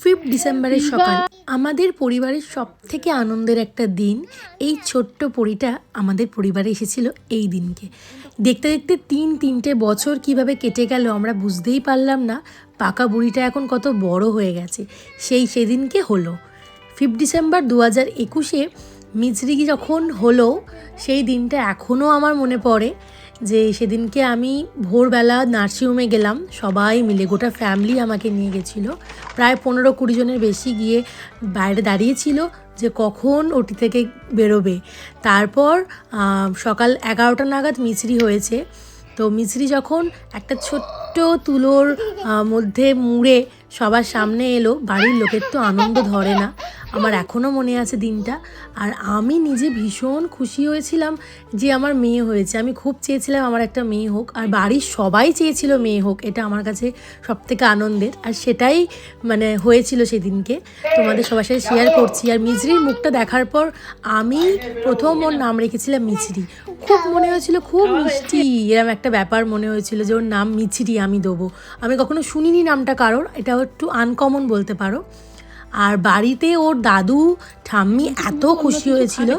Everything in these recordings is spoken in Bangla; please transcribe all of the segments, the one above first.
ফিফথ ডিসেম্বরের সকাল। আমাদের পরিবারের সব থেকে আনন্দের একটা দিন এই ছোট্ট পরিটা আমাদের পরিবারে এসেছিল এই দিনকে। দেখতে দেখতে তিন তিনটে বছর কীভাবে কেটে গেল আমরা বুঝতেই পারলাম না পাকা বুড়িটা এখন কত বড় হয়ে গেছে। সেই সেদিনকে হলো। ফিফথ ডিসেম্বর দু হাজার একুশে মিছরি যখন হলো সেই দিনটা এখনও আমার মনে পড়ে। যে সেদিনকে আমি ভোরবেলা নার্সিংহোমে গেলাম। সবাই মিলে গোটা ফ্যামিলি আমাকে নিয়ে গেছিল। প্রায় পনেরো কুড়ি জনের বেশি গিয়ে বাইরে দাঁড়িয়েছিল যে কখন ওটি থেকে বেরোবে। তারপর সকাল এগারোটা নাগাদ মিছরি হয়েছে। তো মিছরি যখন একটা ছোট্ট তুলোর মধ্যে মুড়ে সবার সামনে এলো, বাড়ির লোকের তো আনন্দ ধরে না। আমার এখনও মনে আছে দিনটা। আর আমি নিজে ভীষণ খুশি হয়েছিলাম যে আমার মেয়ে হয়েছে। আমি খুব চেয়েছিলাম আমার একটা মেয়ে হোক, আর বাড়ির সবাই চেয়েছিল মেয়ে হোক, এটা আমার কাছে সব থেকে আনন্দের। আর সেটাই মানে হয়েছিল সেদিনকে। তোমাদের সবার সাথে শেয়ার করছি। আর মিছরির মুখটা দেখার পর আমি প্রথম ওর নাম রেখেছিলাম মিছরি। খুব মনে হয়েছিল, খুব মিষ্টি, এরম একটা ব্যাপার মনে হয়েছিল যে ওর নাম মিছরি আমি দেবো। আমি কখনো শুনিনি নামটা কারোর। এটা একটু আনকমন বলতে পারো। আর বাড়িতে ওর দাদু ঠাম্মি এত খুশি হয়েছিল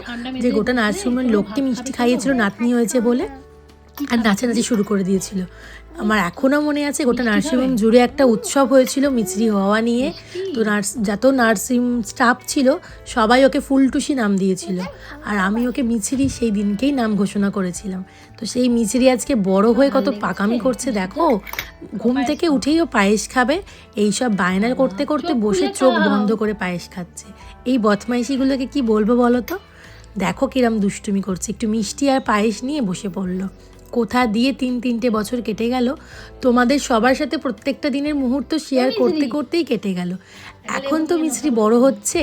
যে গোটা নার্সিংহোমের লোককে মিষ্টি খাইয়েছিল নাতনি হয়েছে বলে। আর নাচানাচি শুরু করে দিয়েছিল। আমার এখনও মনে আছে গোটা নার্সিংহোম জুড়ে একটা উৎসব হয়েছিল মিছরি হওয়া নিয়ে। তো নার্স যত নার্সিং স্টাফ ছিল সবাই ওকে ফুলটুসি নাম দিয়েছিল। আর আমি ওকে মিছরি সেই দিনকেই নাম ঘোষণা করেছিলাম। তো সেই মিছরি আজকে বড় হয়ে কত পাকামি করছে দেখো? ঘুম থেকে উঠেই ও পায়েস খাবে। এইসব বায়না করতে করতে বসে চোখ বন্ধ করে পায়েস খাচ্ছে। এই বদমাইশিগুলোকে কি বলব বলো তো? দেখো কিরম দুষ্টুমি করছে। একটু মিষ্টি আর পায়েস নিয়ে বসে পড়ল। কোথা দিয়ে তিন তিনটে বছর কেটে গেল তোমাদের সবার সাথে প্রত্যেকটা দিনের মুহূর্ত শেয়ার করতে করতেই কেটে গেল। এখন তো মিশ্রি বড় হচ্ছে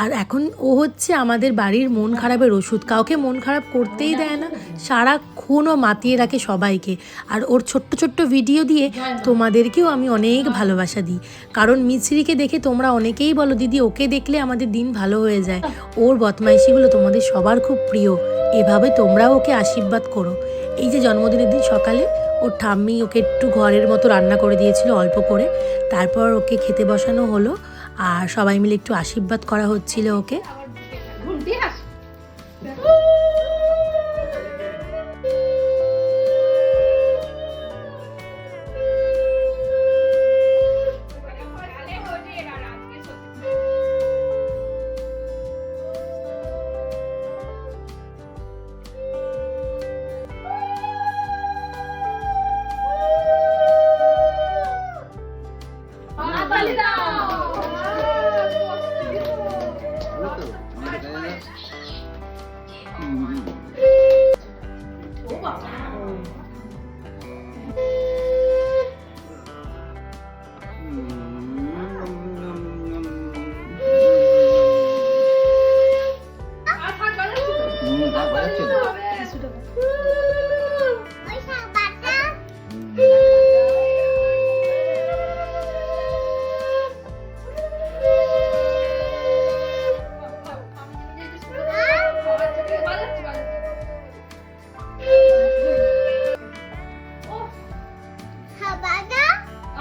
আর এখন ও হচ্ছে আমাদের বাড়ির মন খারাপের ওষুধ। কাউকে মন খারাপ করতেই দেয় না সারাক্ষণ ও মাতিয়ে রাখে সবাইকে। আর ওর ছোট্ট ছোট্ট ভিডিও দিয়ে তোমাদেরকেও আমি অনেক ভালোবাসা দিই। কারণ মিছরিকে দেখে তোমরা অনেকেই বলো দিদি ওকে দেখলে আমাদের দিন ভালো হয়ে যায়। ওর বদমাইশিগুলো তোমাদের সবার খুব প্রিয়। এভাবে তোমরাও ওকে আশীর্বাদ করো। এই যে জন্মদিনের দিন সকালে, ওর ঠাম্মি ওকে একটু ঘরের মতো রান্না করে দিয়েছিল অল্প করে। তারপর ওকে খেতে বসানো হলো আর সবাই মিলে একটু আশীর্বাদ করা হচ্ছিল ওকে।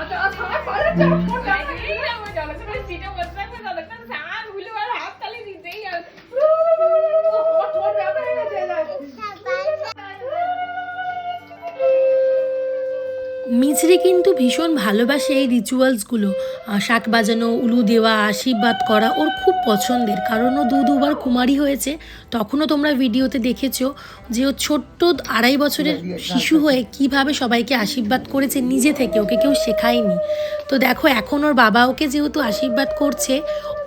আচ্ছা, আচ্ছা, আমার বাজাচ্ছি, আমার ফোন বাজাচ্ছি। আমার মিছরি কিন্তু ভীষণ ভালোবাসে এই রিচুয়ালসগুলো শাক বাজানো, উলু দেওয়া, আশীর্বাদ করা ওর খুব পছন্দের। কারণ ও দু দুবার কুমারী হয়েছে। তখনও তোমরা ভিডিওতে দেখেছ যে ও ছোট্ট আড়াই বছরের শিশু হয়ে কীভাবে সবাইকে আশীর্বাদ করেছে নিজে থেকে, ওকে কেউ শেখায়নি। তো দেখো, এখন ওর বাবা ওকে যেহেতু আশীর্বাদ করছে,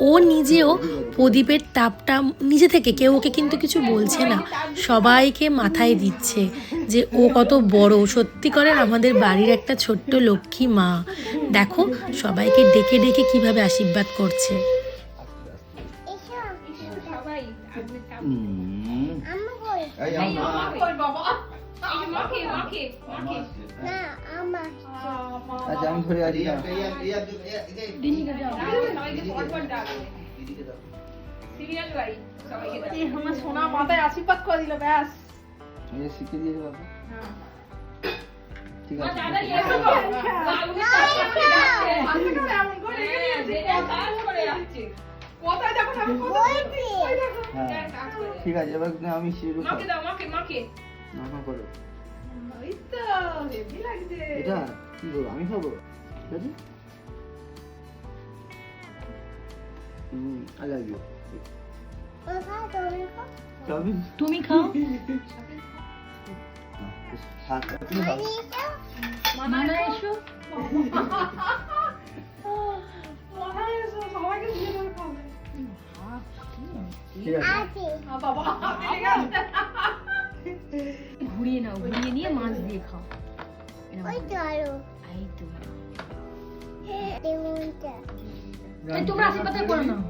ও নিজেও প্রদীপের তাপটা নিজে থেকে, কেউ ওকে কিন্তু কিছু বলছে না। সবাইকে মাথায় দিচ্ছে যে ও কত বড়। সত্যি করে আমাদের বাড়ির একটা ছোট্ট লক্ষ্মী মা দেখো সবাইকে ডেকে ডেকে কীভাবে আশীর্বাদ করছে আমার। আচ্ছা। সিরিয়াল বাড়ি, সবাইকে সোনা মাথায় আশীর্বাদ করে দিল ব্যাস এই শিখিয়ে দিয়েছে বাবা। হ্যাঁ। ঠিক আছে। ঠিক আছে এবার আমি শুরু মাকে দাও মাকে মাকে না করো। ওই তো, হেভি লাগছে। এটা কি করব আমি খাব? ঠিক আছে? হুম আই লাভ ইউ তুমি খাও। তুমি খাও। মানা এসো হয়। ঘুরিয়ে নাও ঘুরিয়ে নিয়ে মাছ দিয়ে খাও। এই তোমরা আশীর্বাদ করে নাও।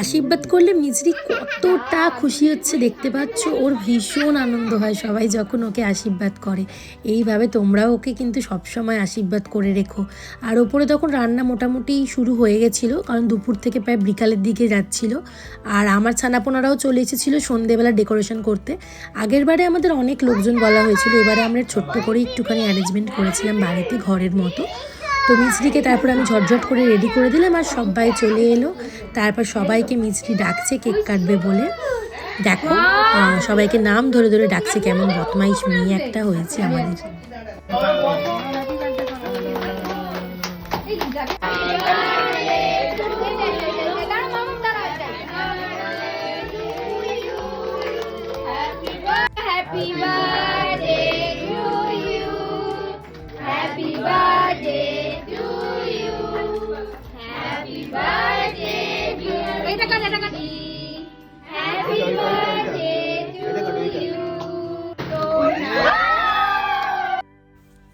আশীর্বাদ করলে মিজরি কতটা খুশি হচ্ছে দেখতে পাচ্ছ। ওর ভীষণ আনন্দ হয় সবাই যখন ওকে আশীর্বাদ করে। এইভাবে তোমরাও ওকে কিন্তু সবসময় আশীর্বাদ করে রেখো। আর ওপরে তখন রান্না মোটামুটি শুরু হয়ে গেছিল, কারণ দুপুর থেকে প্রায় বিকালের দিকে যাচ্ছিল। আর আমার ছানাপোনারাও চলে এসেছিল সন্ধেবেলা ডেকোরেশন করতে। আগের বারে আমাদের অনেক লোকজন বলা হয়েছিল, এবারে আমরা ছোট্ট করে একটুখানি অ্যারেঞ্জমেন্ট করেছিলাম বাড়িতে, ঘরের মতো। তো মিছরিকে তারপর আমি ঝটঝট করে রেডি করে দিলাম আর সবাই চলে এলো। তারপর সবাইকে মিছরি ডাকছে, কেক কাটবে বলে। দেখো সবাইকে নাম ধরে ধরে ডাকছে, কেমন বদমাইশ মেয়ে একটা হয়েছে আমাদের। Happy birthday! Bye.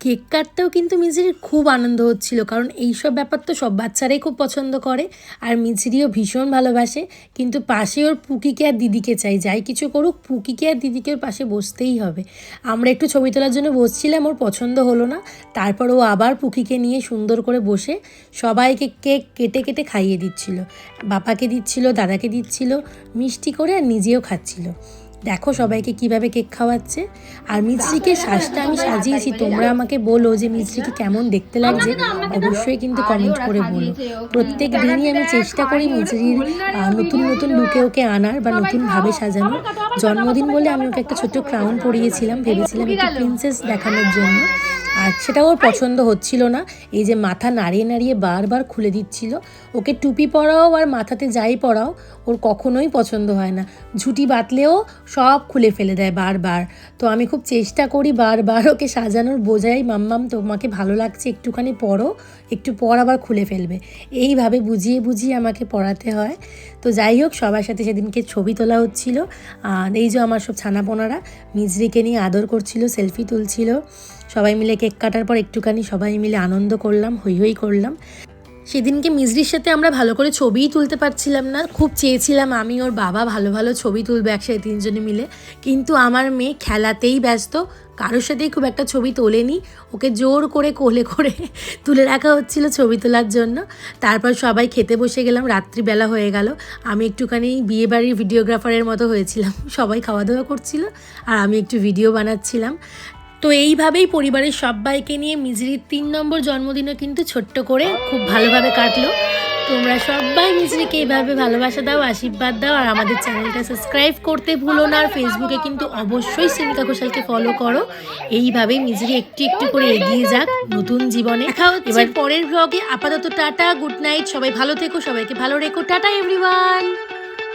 কেক কাটতেও কিন্তু মিছরির খুব আনন্দ হচ্ছিল, কারণ এইসব ব্যাপার তো সব বাচ্চারাই খুব পছন্দ করে। আর মিছরিও ভীষণ ভালোবাসে, কিন্তু পাশে ওর পুকিকে আর দিদিকে চাই, যাই কিছু করুক, পুকিকে আর দিদিকে ওর পাশে বসতেই হবে। আমরা একটু ছবি তোলার জন্য বসছিলাম, ওর পছন্দ হলো না। তারপর ও আবার পুকিকে নিয়ে সুন্দর করে বসে সবাইকে কেক কেটে কেটে খাইয়ে দিচ্ছিল। বাবাকে দিচ্ছিল, দাদাকে দিচ্ছিল, মিষ্টি করে আর নিজেও খাচ্ছিল। দেখো সবাইকে কীভাবে কেক খাওয়াচ্ছে। আর মিছরিকে শ্বাসটা আমি সাজিয়েছি তোমরা আমাকে বলো যে মিছরিকে কেমন দেখতে লাগছে। অবশ্যই কিন্তু কমেন্ট করে বলো। প্রত্যেক দিনই আমি চেষ্টা করি আহ, নতুন নতুন লুকে ওকে আনার বা নতুন ভাবে সাজানোর। জন্মদিন বলে আমি ওকে একটা ছোট্ট ক্রাউন পরিয়েছিলাম ভেবেছিলাম একটু প্রিন্সেস দেখানোর জন্য। আর সেটা ওর পছন্দ হচ্ছিল না। এই যে মাথা নাড়িয়ে নাড়িয়ে বারবার খুলে দিচ্ছিল। ওকে টুপি পরাও আর মাথাতে যাই পরাও ওর কখনোই পছন্দ হয় না। ঝুটি বাতলেও সব খুলে ফেলে দেয় বারবার। তো আমি খুব চেষ্টা করি বারবার ওকে সাজানোর, বোঝাই মাম্মাম তোমাকে ভালো লাগছে, একটুখানি পরো একটু পর আবার খুলে ফেলবে। এইভাবে বুঝিয়ে বুঝিয়ে আমাকে পড়াতে হয়। তো যাই হোক, সবার সাথে সেদিনকে ছবি তোলা হচ্ছিল। আর এই যে আমার সব ছানাপোনারা, মিজরিকে নিয়ে আদর করছিল, সেলফি তুলছিল। সবাই মিলে কেক কাটার পর একটুখানি সবাই মিলে আনন্দ করলাম, হই হই করলাম। সেদিনকে মিজরির সাথে আমরা ভালো করে ছবিই তুলতে পারছিলাম না। খুব চেয়েছিলাম আমি, ওর বাবা ভালো ভালো ছবি তুলবে একসাথে তিনজনে মিলে। কিন্তু আমার মেয়ে খেলাতেই ব্যস্ত, কারোর সাথেই খুব একটা ছবি তোলেনি। ওকে জোর করে কোলে করে তুলে রাখা হচ্ছিল ছবি তোলার জন্য। তারপর সবাই খেতে বসে গেলাম, রাত্রিবেলা হয়ে গেল। আমি একটুখানি বিয়েবাড়ির ভিডিওগ্রাফারের মতো হয়েছিলাম, সবাই খাওয়া দাওয়া করছিল আর আমি একটু ভিডিও বানাচ্ছিলাম। তো এইভাবেই পরিবারের সবাইকে নিয়ে মিজরির তিন নম্বর জন্মদিনও কিন্তু ছোট্ট করে খুব ভালোভাবে কাটলো। তোমরা সবাই মিজরিকে এইভাবে ভালোবাসা দাও আশীর্বাদ দাও আর আমাদের চ্যানেলটা সাবস্ক্রাইব করতে ভুলো না আর ফেসবুকে কিন্তু অবশ্যই শ্রেমিকা ঘোষালকে ফলো করো। এইভাবেই মিজরি একটু একটু করে এগিয়ে যাক নতুন জীবনে। দেখা এবার পরের ব্লগে আপাতত টাটা গুড নাইট সবাই ভালো থেকো সবাইকে ভালো রেখো। Tata everyone